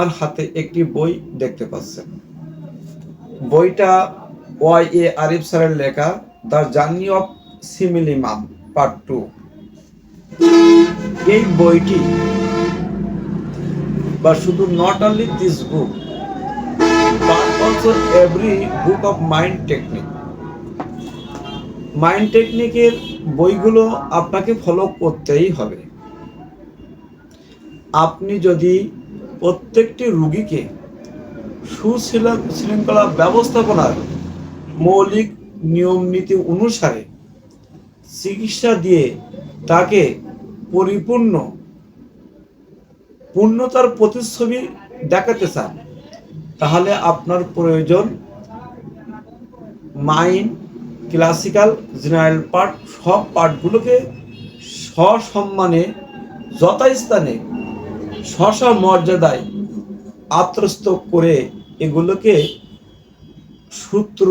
আমার হাতে একটি বই দেখতে পাচ্ছেন। বইটা ওয়াই এ আরিফ স্যারের লেখা, the journey of simillimum part two. এই বইটি, বা শুধু not only this book but also every book of mind technique mind টেকনিকের বইগুলো আপনাকে ফলো করতেই হবে। আপনি যদি প্রত্যেকটি রুগীকে সুশৃঙ্খলা ব্যবস্থাপনার মৌলিক নিয়ম নীতি অনুসারে চিকিৎসা দিয়ে তাকে পরিপূর্ণ পূর্ণতার প্রতিচ্ছবি দেখাতে চান। তাহলে আপনার প্রয়োজন মাইন্ড, ক্লাসিক্যাল, জেনারেল পার্ট, সব পার্টগুলোকে সসম্মানে, যথাস্থানে স্ব মর্যাদায় আত্মস্থ করে এগুলোকে সূত্র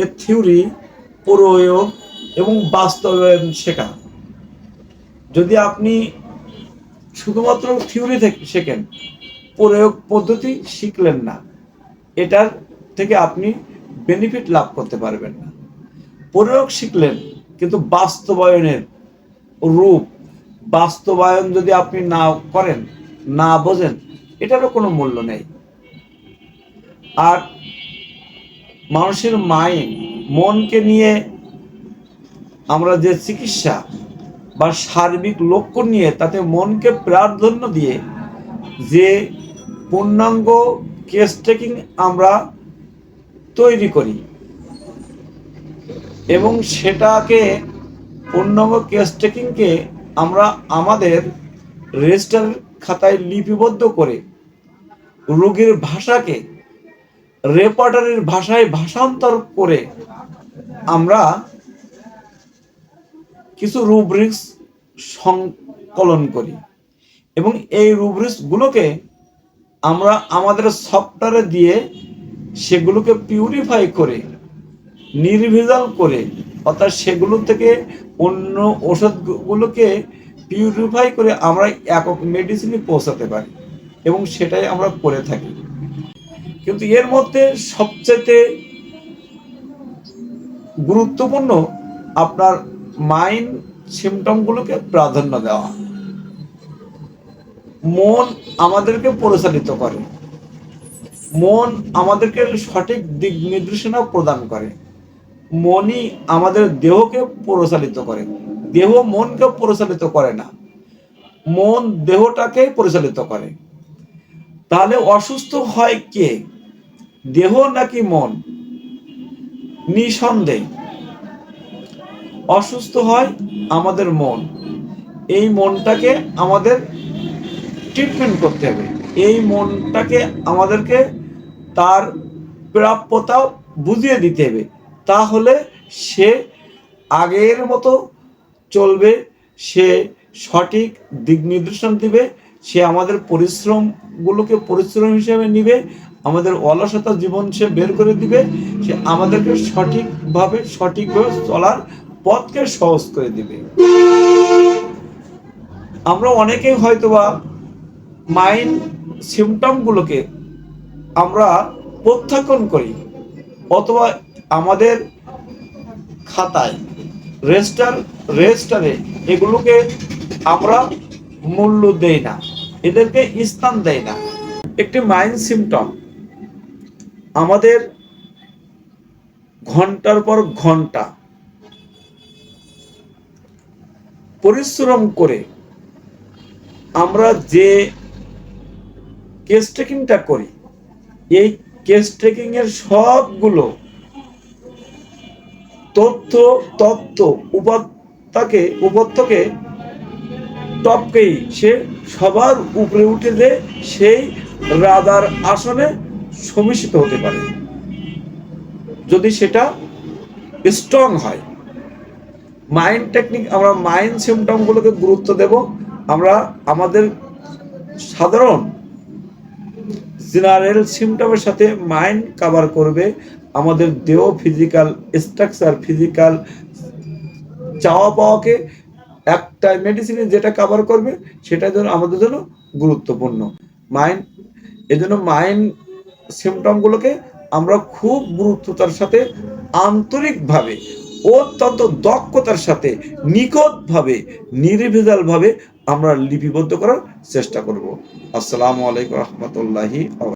এর থিওরি, প্রয়োগ এবং বাস্তবায়ন শেখা। যদি আপনি শুধুমাত্র থিওরি থেকে শেখেন, প্রয়োগ পদ্ধতি শিখলেন না, এটার থেকে আপনি বেনিফিট লাভ করতে পারবেন না। প্রয়োগ শিখলেন, কিন্তু বাস্তবায়নের রূপ বাস্তবায়ন যদি আপনি না করেন, না বোঝেন, এটারও কোনো মূল্য নেই। আর মানুষের মাইন্ড, মনকে নিয়ে আমরা যে চিকিৎসা বা সার্বিক লক্ষ্য নিয়ে, তাতে মনকে প্রাধান্য দিয়ে যে পূর্ণাঙ্গ কেস টেকিং আমরা তৈরি করি এবং সেটাকে পূর্ণাঙ্গ কেস টেকিংকে আমরা আমাদের রেজিস্টার খাতায় লিপিবদ্ধ করে রোগীর ভাষাকে রেপার্টারির ভাষায় ভাষান্তর করে আমরা কিছু রুব্রিক্স সংকলন করি এবং এই রুব্রিক্সগুলোকে আমরা আমাদের সফটওয়্যারে দিয়ে সেগুলোকে পিউরিফাই করে, নির্ভেজাল করে অর্থাৎ সেগুলো থেকে অন্য ওষুধগুলোকে পিউরিফাই করে আমরা একক মেডিসিনে পৌঁছাতে পারি এবং সেটাই আমরা করে থাকি। কিন্তু এর মধ্যে সবচেয়ে গুরুত্বপূর্ণ আপনার মাইন্ড সিমটমগুলোকে প্রাধান্য দেওয়া। মন আমাদেরকে পরিচালিত করে। মন আমাদেরকে সঠিক দিক নির্দেশনা প্রদান করে। মনই আমাদের দেহকে পরিচালিত করে। দেহ মনকে পরিচালিত করে না। মন দেহটাকে পরিচালিত করে। তাহলে অসুস্থ হয় কে? দেহ নাকি মন? নিঃসন্দেহ। অসুস্থ হয় আমাদের মন। এই মনটাকে আমাদের ট্রিটমেন্ট করতে হবে। এই মনটাকে আমাদেরকে তার প্রাপ্যতা বুঝিয়ে দিতে হবে। তাহলে সে আগের মতো চলবে, সে সঠিক দিক নির্দেশন দিবে, সে আমাদের পরিশ্রমগুলোকে পরিশ্রম হিসেবে নিবে, আমাদের অলসতা জীবন সে বের করে দিবে, সে আমাদেরকে সঠিকভাবে সঠিকভাবে চলার পথকে সহজ করে দিবে। আমরা অনেকেই হয়তোবা মাইন্ড সিমটমগুলোকে আমরা প্রত্যাখ্যান করি, অথবা আমাদের খাতায় রেজিস্টার রেজিস্টারে এগুলোকে আমরা মূল্য দেই না, এদেরকে স্থান দেয় না। একটি মাইন্ড সিমটম আমাদের ঘণ্টার পর ঘণ্টা পরিশ্রম করে আমরা যে কেস ট্রেকিংটা করি, এই কেস ট্রেকিংয়ের সবগুলো তথ্য, তত্ত্ব উপাত্তাকে উপত্যকে টপকেই সে সবার উপরে উঠে যে সেই রাদার আসনে সমিষিত হতে পারে। যদি সেটা স্ট্রং হয় মাইন্ড টেকনিক আমরা মাইন্ড সিমটমগুলোকে গুরুত্ব দেব। আমরা আমাদের সাধারণ জেনারেল সিমটমের সাথে মাইন্ড কাভার করবে, আমাদের দেহ ফিজিক্যাল স্ট্রাকচার ফিজিক্যাল চাওয়া পাওয়াকে একটা মেডিসিনে যেটা কাভার করবে, সেটা যেন আমাদের জন্য গুরুত্বপূর্ণ। মাইন্ড এজন্য মাইন্ড সিমটমগুলোকে আমরা খুব গুরুত্বতার সাথে, আন্তরিকভাবে, অত্যন্ত দক্ষতার সাথে, নিখুঁতভাবে নির্ভেজালভাবে আমরা লিপিবদ্ধ করার চেষ্টা করব। আসসালামু আলাইকুম রহমতুল্লাহি